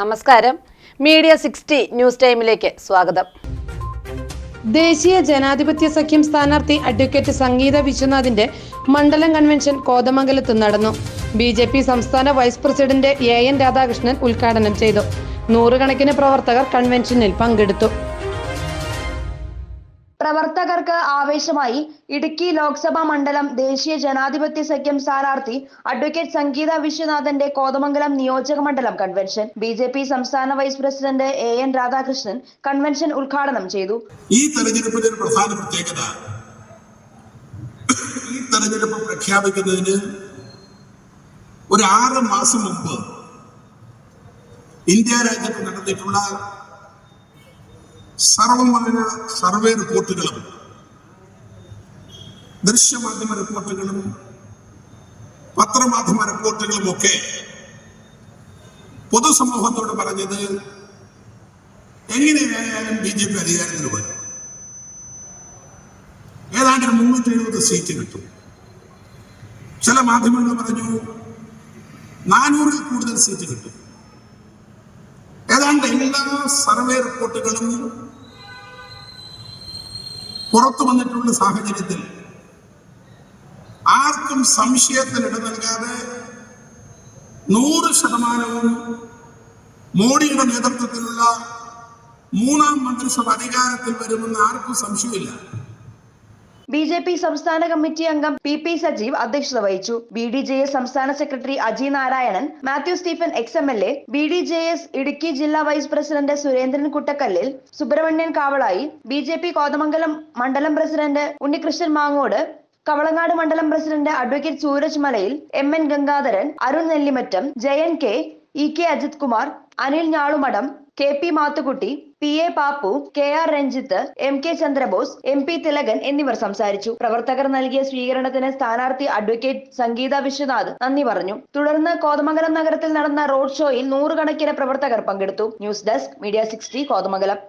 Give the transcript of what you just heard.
നമസ്കാരം. Media sixty news ടൈമിലേക്ക് സ്വാഗതം. ദേശീയ ജനാധിപത്യ സഖ്യം സ്ഥാനാർത്ഥി അഡ്വക്കേറ്റ് സംഗീത വിശ്വനാഥിന്റെ മണ്ഡലം കൺവെൻഷൻ കോതമംഗലത്ത് നടന്നു. ബി ജെ പി സംസ്ഥാന vice president A N Radhakrishnan ഉദ്ഘാടനം ചെയ്തു. നൂറുകണക്കിന് പ്രവർത്തകർ കൺവെൻഷനിൽ പങ്കെടുത്തു. പ്രവർത്തകർക്ക് ആവേശമായി. ഇടുക്കി ലോക്സഭാ മണ്ഡലം ദേശീയ ജനാധിപത്യ സഖ്യം സ്ഥാനാർത്ഥി അഡ്വക്കേറ്റ് സംഗീത വിശ്വനാഥന്റെ കോതമംഗലം നിയോജക മണ്ഡലം കൺവെൻഷൻ ബി ജെ പി സംസ്ഥാന vice president A N Radhakrishnan convention ഉദ്ഘാടനം ചെയ്തു. ഈ തെരഞ്ഞെടുപ്പിന്റെ ഒരു പ്രധാന പ്രത്യേകത ഈ തെരഞ്ഞെടുപ്പ് പ്രഖ്യാപിക്കുന്നതിന് ഒരു ആറ് മാസം മുമ്പ് ഇന്ത്യ രാജ്യത്ത് നടന്നിട്ടുള്ള സർവമാന സർവേ റിപ്പോർട്ടുകളും ദൃശ്യമാധ്യമ റിപ്പോർട്ടുകളും പത്രമാധ്യമ റിപ്പോർട്ടുകളും ഒക്കെ പൊതുസമൂഹത്തോട് പറഞ്ഞത് എങ്ങനെയായാലും ബി ജെ പി അധികാരത്തിൽ വരും. ഏതാണ്ട് മുന്നൂറ്റി എഴുപത് സീറ്റ് കിട്ടും. ചില മാധ്യമങ്ങൾ പറഞ്ഞു നാനൂറിൽ കൂടുതൽ സീറ്റ് കിട്ടും. ഏതാണ്ട് എല്ലാ സർവേ റിപ്പോർട്ടുകളും പുറത്തു വന്നിട്ടുള്ള സാഹചര്യത്തിൽ ആർക്കും സംശയത്തിന് ഇട നൽകാതെ നൂറ് ശതമാനവും മോഡിയുടെ നേതൃത്വത്തിലുള്ള മൂന്നാം മന്ത്രിസഭ അധികാരത്തിൽ വരുമെന്ന് ആർക്കും സംശയമില്ല. ബി ജെ പി സംസ്ഥാന കമ്മിറ്റി അംഗം പി പി സജീവ് അധ്യക്ഷത വഹിച്ചു. ബി ഡി ജെ എസ് സംസ്ഥാന secretary Aji Narayanan Mathew Stephen ex M L A B D J S Idukki ജില്ലാ vice president Surendran കുട്ടക്കല്ലിൽ Subrahmanyan Kavalayi B J P Kothamangalam മണ്ഡലം president Unnikrishnan Mangode Kavalangad മണ്ഡലം president advocate Sooraj Malayil M N Gangadharan Arun Nellimattam Jayan K E K Ajith Kumar Anil Njalumadam K P Mathukutty P A Pappu K R Ranjith M K Chandrabose M P Thilakan എന്നിവർ സംസാരിച്ചു. പ്രവർത്തകർ നൽകിയ സ്വീകരണത്തിന് സ്ഥാനാർത്ഥി advocate സംഗീത വിശ്വനാഥ് നന്ദി പറഞ്ഞു. തുടർന്ന് കോതമംഗലം നഗരത്തിൽ നടന്ന റോഡ് ഷോയിൽ നൂറുകണക്കിന് പ്രവർത്തകർ പങ്കെടുത്തു. News desk media sixty Kothamangalam.